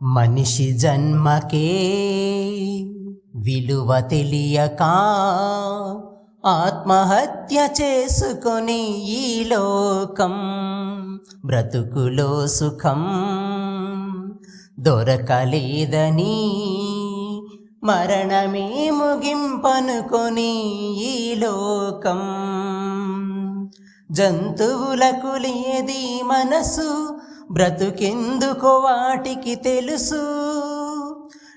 మనిషి జన్మకే విలువ తెలియక ఆత్మహత్య చేసుకొని ఈ లోకం బ్రతుకులో సుఖం దొరకలేదని మరణమే ముగింపనుకొని ఈ లోకం జంతువులకు లేది మనసు బ్రతుకెందుకు వాటికి తెలుసు?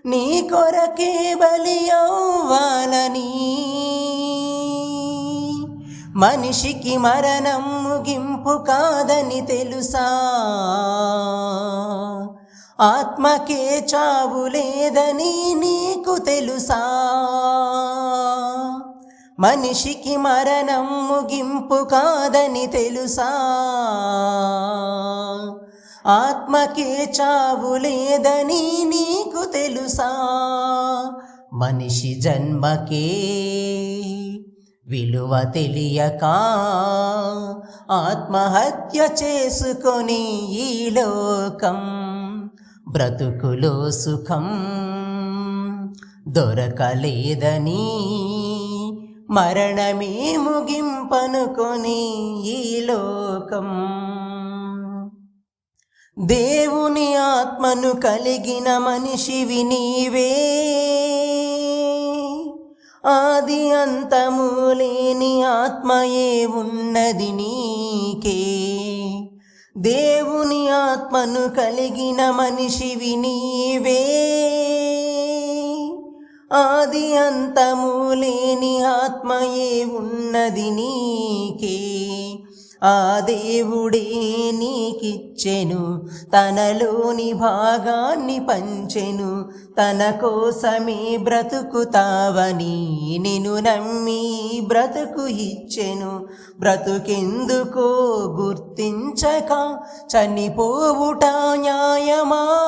నీ కొరకే బలి అవ్వాలని. మనిషికి మరణం ముగింపు కాదని తెలుసా? ఆత్మకే చావు లేదని నీకు తెలుసా? మనిషికి మరణం ముగింపు కాదని తెలుసా? ఆత్మకే చావు లేదని నీకు తెలుసా? మనిషి జన్మకే విలువ తెలియక ఆత్మహత్య చేసుకొని ఈ లోకం బ్రతుకులో సుఖం దొరకలేదని మరణమే ముగింపనుకొని ఈ లోకం దేవుని ఆత్మను కలిగిన మనిషివి నీవే. ఆది అంతము లేని ఆత్మయే ఉన్నది నీకే. దేవుని ఆత్మను కలిగిన మనిషివి నీవే. ఆది అంతము లేని ఆత్మయే ఉన్నది నీకే. ఆ దేవుడే నీకిచ్చెను తనలోని భాగాన్ని పంచెను తన కోసమే బ్రతుకుతావని నిన్ను నమ్మి బ్రతుకు ఇచ్చెను. బ్రతుకెందుకో గుర్తించక చనిపోవుట న్యాయమా?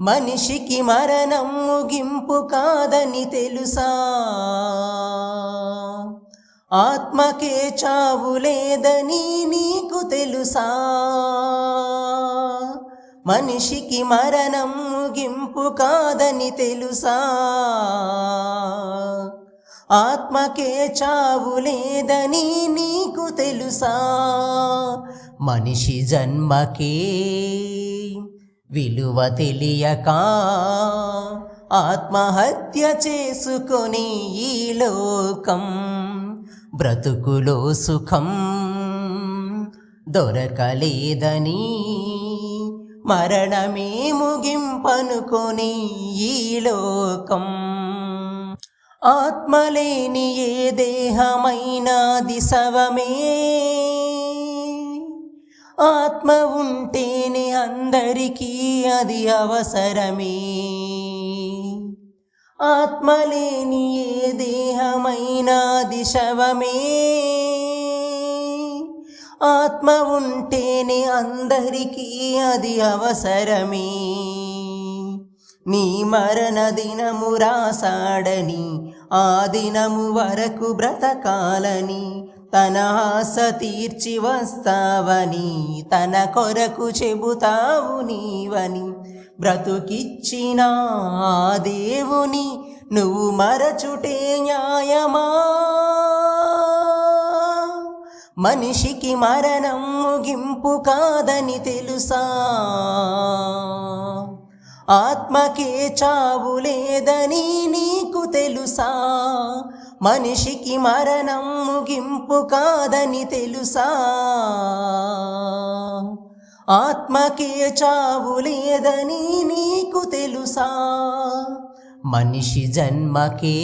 మనిషికి మరణం ముగింపు కాదని తెలుసా? ఆత్మకే చావు లేదని నీకు తెలుసా? మనిషికి మరణం ముగింపు కాదని తెలుసా? ఆత్మకే చావు లేదని నీకు తెలుసా? మనిషి జన్మకే విలువ తెలియక ఆత్మహత్య చేసుకొని ఈ లోకం బ్రతుకులో సుఖం దొరకలేదని మరణమే ముగింపనుకొని ఈ లోకం. ఆత్మలేని ఏ దేహమైనా దిశవమే. ఆత్మ ఉంటేనే అందరికీ అది అవసరమే. ఆత్మలేని ఏ దేహమైనా దిశవమే. ఆత్మ ఉంటేనే అందరికీ అది అవసరమే. నీ మరణ దినము రాసాడని ఆ దినము వరకు బ్రతకాలని తన ఆశ తీర్చి వస్తావని తన కొరకు చెబుతావు నీవని. బ్రతుకిచ్చిన దేవుని నువ్వు మరచుటే న్యాయమా? మనిషికి మరణం ముగింపు కాదని తెలుసా? ఆత్మకే చావు లేదని నీకు తెలుసా? మనిషికి మరణం ముగింపు కాదని తెలుసా? ఆత్మకే చావు లేదని నీకు తెలుసా? మనిషి జన్మకే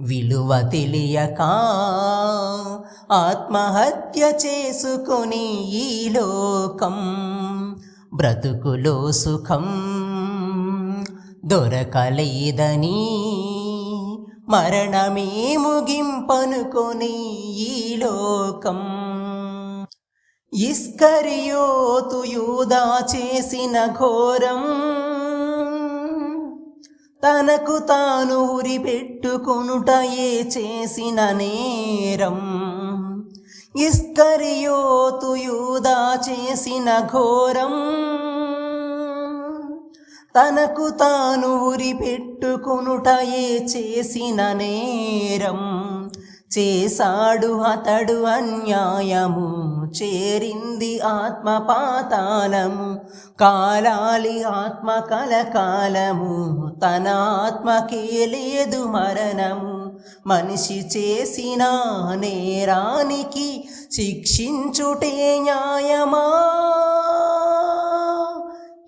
విలువ తెలియక ఆత్మహత్య చేసుకొని ఈ లోకం బ్రతుకులో సుఖం దొరకలేదని మరణమే ముగింపనుకొని ఈ లోకం ఇస్కరియోతు యూదా చేసిన ఘోరం తనకు తాను ఉరి పెట్టుకునుటయే చేసిన నేరం. ఇస్కరియోతు యూదా చేసిన ఘోరం తనకు తాను ఉరి పెట్టుకునుటయే చేసిన నేరం. చేశాడు అతడు అన్యాయము చేరింది ఆత్మ పాతాళము కాలాలి ఆత్మ కలకాలము తన ఆత్మకే లేదు మరణము. మనిషి చేసిన నేరానికి శిక్షించుటే న్యాయమా?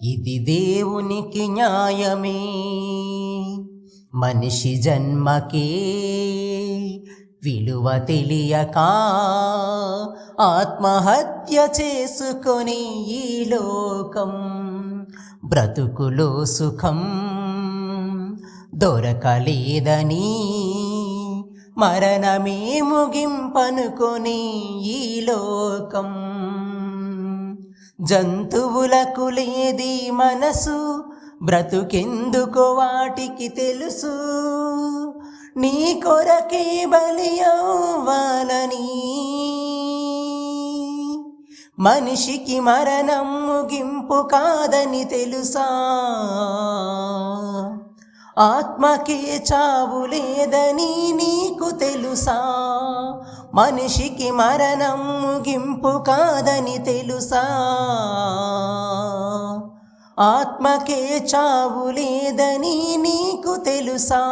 ఇది దేవునికి న్యాయమే. మనిషి జన్మకే విలువ తెలియక ఆత్మహత్య చేసుకొని ఈ లోకం బ్రతుకులో సుఖం దొరకలేదని మరణమే ముగింపనుకొని ఈ లోకం. జంతువులకు లేది మనసు బ్రతుకెందుకు వాటికి తెలుసు. నీ కొరకే బలియవ్వాలని. మనిషికి మరణం ముగింపు కాదని తెలుసా? ఆత్మకే చావు లేదని నీకు తెలుసా? మనిషికి మరణం ముగింపు కాదని తెలుసా? ఆత్మకే చావు లేదని నీకు తెలుసా?